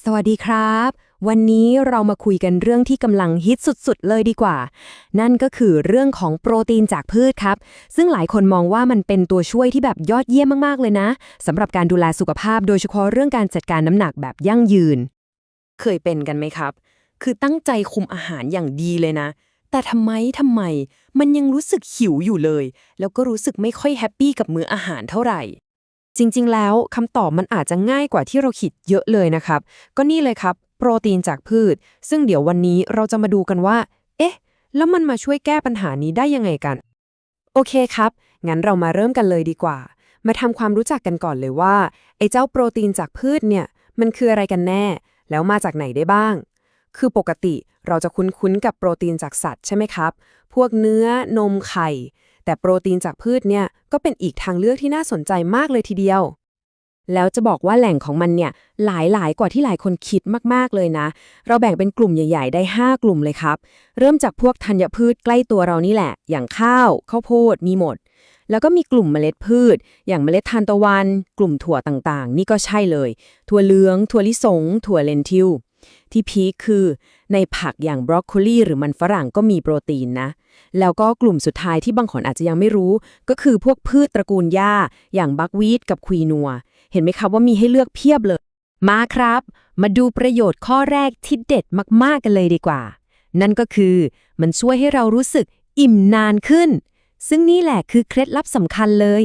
สวัสดีครับ วันนี้เรามาคุยกันเรื่องที่กำลังฮิตสุดๆ เลยดีกว่า นั่นก็คือเรื่องของโปรตีนจากพืชครับ ซึ่งหลายคนมองว่ามันเป็นตัวช่วยที่แบบยอดเยี่ยมมากๆเลยนะสำหรับการดูแลสุขภาพโดยเฉพาะเรื่องการจัดการน้ำหนักแบบยั่งยืน เคยเป็นกันไหมครับ คือตั้งใจคุมอาหารอย่างดีเลยนะ แต่ทำไมทำไม มันยังรู้สึกหิวอยู่เลย แล้วก็รู้สึกไม่ค่อยแฮปปี้กับมื้ออาหารเท่าไหร่ จริงๆ แล้วคำตอบมันอาจจะง่ายกว่าที่เราคิดเยอะเลยนะครับ ก็นี่เลยครับ โปรตีนจากพืช ซึ่งเดี๋ยววันนี้เราจะมาดูกันว่า เอ๊ะ แล้วมันมาช่วยแก้ปัญหานี้ได้ยังไงกัน โอเคครับ งั้นเรามาเริ่มกันเลยดีกว่า มาทำความรู้จักกันก่อนเลยว่า ไอ้เจ้าโปรตีนจากพืชเนี่ย มันคืออะไรกันแน่ แล้วมาจากไหนได้บ้าง คือปกติเราจะคุ้นๆ กับโปรตีนจากสัตว์ใช่ไหมครับ พวกเนื้อ นม ไข่ แต่โปรตีนจากพืชเนี่ยก็เป็นอีกทางเลือกที่น่าสนใจมากเลยทีเดียว แล้วจะบอกว่าแหล่งของมันเนี่ยหลายหลายกว่าที่หลายคนคิดมากๆเลยนะ เราแบ่งเป็นกลุ่มใหญ่ ๆ ได้ 5 กลุ่มเลยครับ เริ่มจากพวกธัญพืชใกล้ตัวเรานี่แหละ อย่างข้าวข้าวโพดมีหมด แล้วก็มีกลุ่มเมล็ดพืช อย่างเมล็ดทานตะวัน กลุ่มถั่วต่างๆ นี่ก็ใช่เลย ถั่วเหลือง ถั่วลิสง ถั่วเลนทิล ที่พีคคือในผักอย่างบรอกโคลีหรือมันฝรั่งก็มีโปรตีนนะ แล้วก็กลุ่มสุดท้ายที่บางคนอาจจะยังไม่รู้ ก็คือพวกพืชตระกูลหญ้า อย่างบักวีดกับควีนัว เห็นไหมครับว่ามีให้เลือกเพียบเลย มาครับ มาดูประโยชน์ข้อแรกที่เด็ดมากๆกันเลยดีกว่า นั่นก็คือมันช่วยให้เรารู้สึกอิ่มนานขึ้น ซึ่งนี่แหละคือเคล็ดลับสำคัญเลย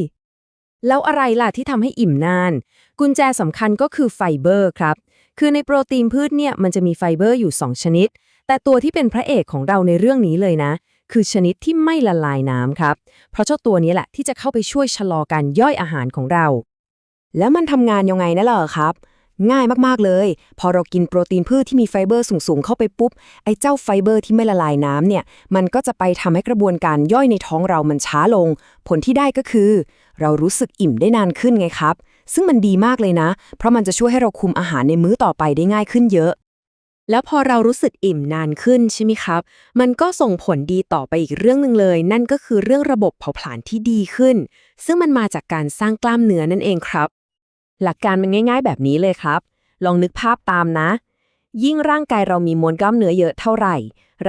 แล้วอะไรล่ะที่ทำให้อิ่มนาน กุญแจสำคัญก็คือไฟเบอร์ครับ คือในโปรตีนพืชเนี่ยมันจะมีไฟเบอร์อยู่ 2 ชนิด แต่ตัวที่เป็นพระเอกของเราในเรื่องนี้เลยนะ คือชนิดที่ไม่ละลายน้ำครับ เพราะเจ้าตัวนี้แหละที่จะเข้าไปช่วยชะลอการย่อยอาหารของเรา แล้วมันทำงานยังไงนะเหรอครับ ง่ายมากๆเลย พอเรากินโปรตีนพืชที่มีไฟเบอร์สูงๆเข้าไปปุ๊บ ไอ้เจ้าไฟเบอร์ที่ไม่ละลายน้ำเนี่ย มันก็จะไปทำให้กระบวนการย่อยในท้องเรามันช้าลง ผลที่ได้ก็คือ เรารู้สึกอิ่มได้นานขึ้นไงครับ ซึ่งมันดีมากเลยนะ เพราะมันจะช่วยให้เราคุมอาหารในมื้อต่อไปได้ง่ายขึ้นเยอะ แล้วพอเรารู้สึกอิ่มนานขึ้นใช่ไหมครับ มันก็ส่งผลดีต่อไปอีกเรื่องหนึ่งเลย นั่นก็คือเรื่องระบบเผาผลาญที่ดีขึ้น ซึ่งมันมาจากการสร้างกล้ามเนื้อนั่นเองครับ หลักการมันง่าย ๆ แบบนี้เลยครับ ลองนึกภาพตามนะ ยิ่งร่างกายเรามีมวลกล้ามเนื้อเยอะเท่าไหร่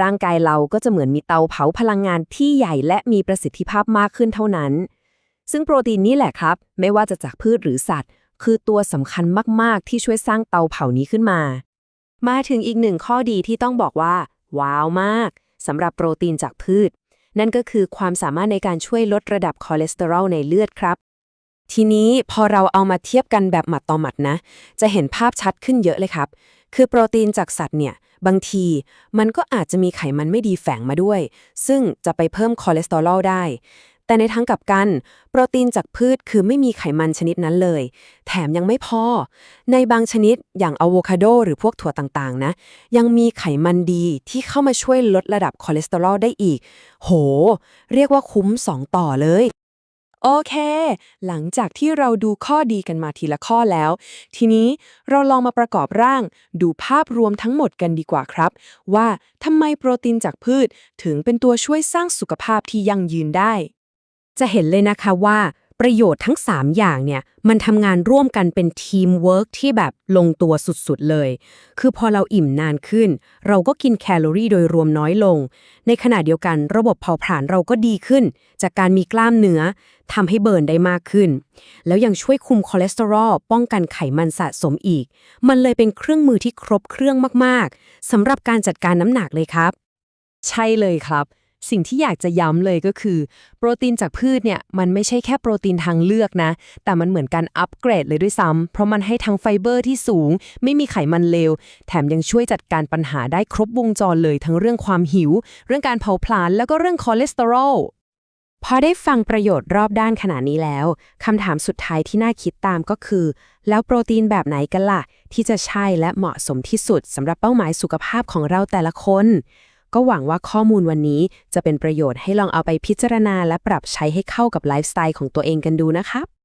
ร่างกายเราก็จะเหมือนมีเตาเผาพลังงานที่ใหญ่และมีประสิทธิภาพมากขึ้นเท่านั้น ซึ่งโปรตีนนี่แหละครับ ไม่ว่าจะจากพืชหรือสัตว์ คือตัวสำคัญมาก ๆ ที่ช่วยสร้างเตาเผานี้ขึ้นมา มาถึงอีกหนึ่งข้อดีที่ต้องบอกว่า ว้าวมากสำหรับโปรตีนจากพืช นั่นก็คือความสามารถในการช่วยลดระดับคอเลสเตอรอลในเลือดครับ ทีนี้พอเราเอามาเทียบกันแบบหมัดต่อหมัดนะ จะเห็นภาพชัดขึ้นเยอะเลยครับ คือโปรตีนจากสัตว์เนี่ยบางทีมันก็อาจจะมีไขมันไม่ดีแฝงมาด้วย ซึ่งจะไปเพิ่มคอเลสเตอรอลได้ แต่ในทางกลับกัน โปรตีนจากพืชคือไม่มีไขมันชนิดนั้นเลย แถมยังไม่พอ ในบางชนิดอย่างอะโวคาโดหรือพวกถั่วต่างๆ นะ ยังมีไขมันดีที่เข้ามาช่วยลดระดับคอเลสเตอรอลได้อีก โห เรียกว่าคุ้ม 2 ต่อเลยโอเค หลังจากที่เราดูข้อดีกันมาทีละข้อแล้ว ทีนี้เราลองมาประกอบร่าง ดูภาพรวมทั้งหมดกันดีกว่าครับ ว่าทำไมโปรตีนจากพืชถึงเป็นตัวช่วยสร้างสุขภาพที่ยั่งยืนได้ จะเห็นเลยนะคะว่าประโยชน์ทั้ง 3 อย่างเนี่ยมันทำงานร่วมกันเป็นทีมเวิร์กที่แบบลงตัวสุดๆเลย คือพอเราอิ่มนานขึ้น เราก็กินแคลอรี่โดยรวมน้อยลง ในขณะเดียวกันระบบเผาผลาญเราก็ดีขึ้น จากการมีกล้ามเนื้อทำให้เบิร์นได้มากขึ้น แล้วยังช่วยคุมคอเลสเตอรอลป้องกันไขมันสะสมอีก มันเลยเป็นเครื่องมือที่ครบเครื่องมากๆสำหรับการจัดการน้ำหนักเลยครับ ใช่เลยครับ สิ่งที่อยากจะย้ำเลยก็คือ โปรตีนจากพืชเนี่ยมันไม่ใช่แค่โปรตีนทางเลือกนะ แต่มันเหมือนการอัปเกรดเลยด้วยซ้ำเพราะมันให้ทั้งไฟเบอร์ที่สูง ไม่มีไขมันเลว แถมยังช่วยจัดการปัญหาได้ครบวงจรเลยทั้งเรื่องความหิว เรื่องการเผาผลาญแล้วก็เรื่องคอเลสเตอรอลพอได้ฟังประโยชน์รอบด้านขนาดนี้แล้วคำถามสุดท้ายที่น่าคิดตามก็คือ แล้วโปรตีนแบบไหนกันล่ะ ที่จะใช่และเหมาะสมที่สุดสำหรับเป้าหมายสุขภาพของเราแต่ละคน ก็หวังว่าข้อมูลวันนี้จะเป็นประโยชน์ให้ลองเอาไปพิจารณาและปรับใช้ให้เข้ากับไลฟ์สไตล์ของตัวเองกันดูนะครับ